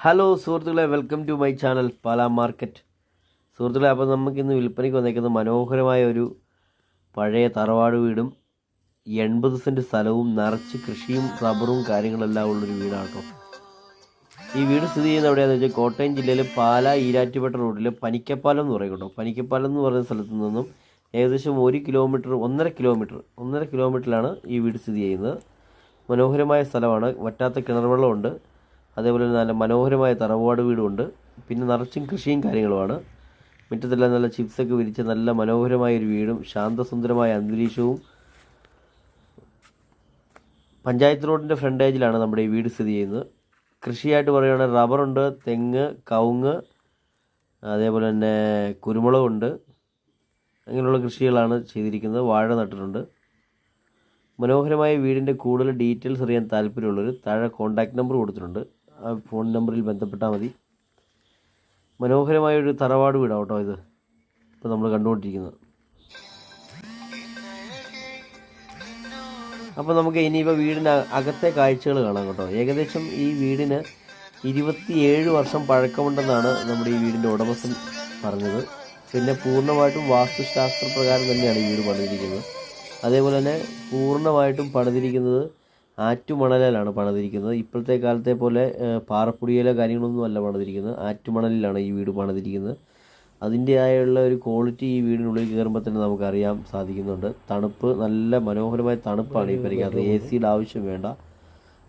Hello സുഹൃത്തുക്കളെ welcome to my channel Pala market സുഹൃത്തുക്കളെ അപ്പോൾ നമുക്കിന്ന് വിൽപ്പനയ്ക്ക് വന്നേക്കുന്ന മനോഹരമായ ഒരു പഴയ തറവാട് വീടും എൺപത് സെന്റ് സ്ഥലവും നിറച്ച് കൃഷിയും റബ്ബറും കാര്യങ്ങളെല്ലാം ഉള്ളൊരു വീടാണ് കേട്ടോ ഈ വീട് സ്ഥിതി ചെയ്യുന്ന എവിടെയാണെന്ന് വെച്ചാൽ കോട്ടയം ജില്ലയിലെ പാലാ ഈരാറ്റുപേട്ട റോഡിൽ പനിക്കപ്പാലം എന്ന് പറയും കേട്ടോ പനിക്കപ്പാലം എന്ന് പറയുന്ന സ്ഥലത്ത് നിന്നും ഏകദേശം ഒരു കിലോമീറ്റർ ഒന്നര കിലോമീറ്റർ ഒന്നര കിലോമീറ്ററിലാണ് ഈ വീട് സ്ഥിതി ചെയ്യുന്നത്. മനോഹരമായ സ്ഥലമാണ്. വറ്റാത്ത കിണർ വെള്ളമുണ്ട് അതേപോലെ നല്ല മനോഹരമായ തറവാട് വീടുമുണ്ട് പിന്നെ നിറച്ചും കൃഷിയും കാര്യങ്ങളുമാണ്. മുറ്റത്തെല്ലാം നല്ല ചിപ്സൊക്കെ വിരിച്ച നല്ല മനോഹരമായ ഒരു വീടും ശാന്തസുന്ദരമായ അന്തരീക്ഷവും. പഞ്ചായത്ത് റോഡിന്റെ ഫ്രണ്ടേജിലാണ് നമ്മുടെ ഈ വീട് സ്ഥിതി ചെയ്യുന്നത്. കൃഷിയായിട്ട് പറയുകയാണെങ്കിൽ റബ്ബറുണ്ട് തെങ്ങ് കവുങ്ങ് അതേപോലെ തന്നെ കുരുമുളകുണ്ട് അങ്ങനെയുള്ള കൃഷികളാണ് ചെയ്തിരിക്കുന്നത്. വാഴ നട്ടിട്ടുണ്ട്. മനോഹരമായ വീടിന്റെ കൂടുതൽ ഡീറ്റെയിൽസ് അറിയാൻ താല്പര്യമുള്ളവർ താഴെ കോൺടാക്റ്റ് നമ്പർ കൊടുത്തിട്ടുണ്ട്. ആ ഫോൺ നമ്പറിൽ ബന്ധപ്പെട്ടാൽ മതി. മനോഹരമായൊരു തറവാട് വീടാണ് കേട്ടോ ഇത്. ഇപ്പോൾ നമ്മൾ കണ്ടുകൊണ്ടിരിക്കുന്നത്. അപ്പോൾ നമുക്ക് ഇനിയിപ്പോൾ വീടിന് അകത്തെ കാഴ്ചകൾ കാണാം കേട്ടോ. ഏകദേശം ഈ വീടിന് ഇരുപത്തിയേഴ് വർഷം പഴക്കമുണ്ടെന്നാണ് നമ്മുടെ ഈ വീടിന്റെ ഉടമസ്ഥൻ പറഞ്ഞത്. പിന്നെ പൂർണമായിട്ടും വാസ്തുശാസ്ത്ര പ്രകാരം തന്നെയാണ് ഈ വീട് പണിതിരിക്കുന്നത്. അതേപോലെ തന്നെ പൂർണമായിട്ടും പണിതിരിക്കുന്നത് ആറ്റുമണലിലാണ് പണിതിരിക്കുന്നത്. ഇപ്പോഴത്തെ കാലത്തെ പോലെ പാറപ്പുടിയിലോ കാര്യങ്ങളൊന്നും അല്ല പണിതിരിക്കുന്നത്. ആറ്റുമണലിലാണ് ഈ വീട് പണിതിരിക്കുന്നത്. അതിന്റെതായുള്ള ഒരു ക്വാളിറ്റി ഈ വീടിനുള്ളിൽ കയറുമ്പോൾ തന്നെ നമുക്കറിയാൻ സാധിക്കുന്നുണ്ട്. തണുപ്പ് നല്ല മനോഹരമായ തണുപ്പാണ് ഈ പരിക്കകത്ത്. എ സിയുടെ ആവശ്യം വേണ്ട.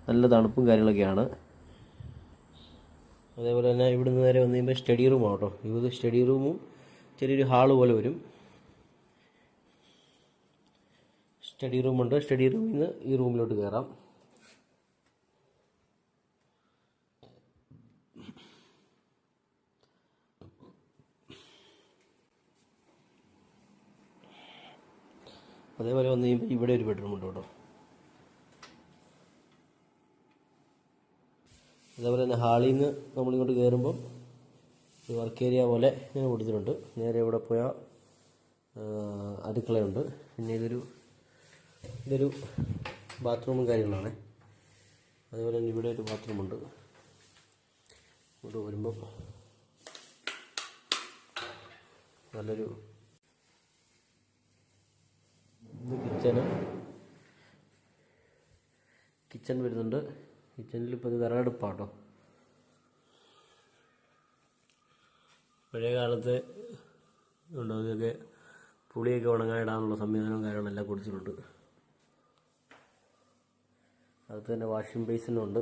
നല്ല തണുപ്പും കാര്യങ്ങളൊക്കെയാണ്. അതേപോലെ തന്നെ ഇവിടുന്ന് നേരെ വന്നു കഴിയുമ്പോൾ സ്റ്റഡി റൂമാണ് കേട്ടോ. ഇത് സ്റ്റഡി റൂമും ചെറിയൊരു ഹാൾ പോലെ വരും. സ്റ്റഡി റൂമുണ്ട് സ്റ്റഡി റൂമിൽ നിന്ന് ഈ റൂമിലോട്ട് കയറാം അതേപോലെ വന്നു കഴിയുമ്പോൾ ഇവിടെ ഒരു ബെഡ്റൂം ഉണ്ട് കേട്ടോ. അതേപോലെ തന്നെ ഹാളിൽ നിന്ന് നമ്മളിങ്ങോട്ട് കയറുമ്പോൾ ഒരു വർക്ക് ഏരിയ പോലെ ഇങ്ങനെ കൊടുത്തിട്ടുണ്ട്. നേരെ ഇവിടെ പോയാൽ അടുക്കളയുണ്ട്. പിന്നെ ഇതൊരു ഇതൊരു ബാത്റൂമും കാര്യങ്ങളാണ്. അതുപോലെ തന്നെ ഇവിടെ ഒരു ബാത്റൂമുണ്ട്. ഇങ്ങോട്ട് വരുമ്പോൾ നല്ലൊരു ഇത് കിച്ചണ് കിച്ചൺ വരുന്നുണ്ട്. കിച്ചണിൽ ഇപ്പോൾ ഇത് വിറകടുപ്പാട്ടോ. പഴയ കാലത്ത് ഉണ്ടോ ഇതൊക്കെ പുളിയൊക്കെ ഉണങ്ങാനിടാനുള്ള സംവിധാനവും കാര്യങ്ങളെല്ലാം കൊടുത്തിട്ടുണ്ട്. അകത്ത് തന്നെ വാഷിംഗ് ബേസിനും ഉണ്ട്.